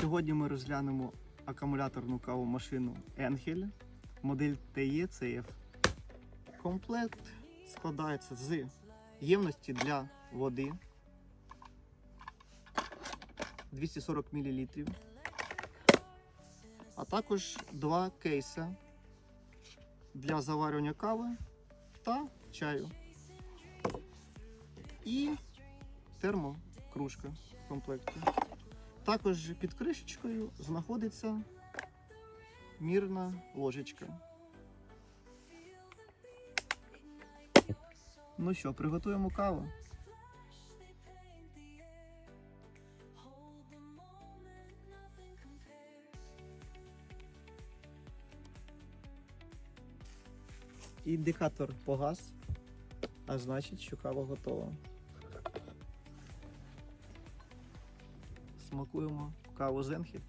Сьогодні ми розглянемо акумуляторну кавомашину Енхель модель TE CF. Комплект складається з ємності для води 240 мл, а також два кейси для заварювання кави та чаю. І термокружка в комплекті. Також під кришечкою знаходиться мірна ложечка. Ну що, приготуємо каву. Індикатор погас, а значить, що кава готова. Смакуємо каву Зенхі.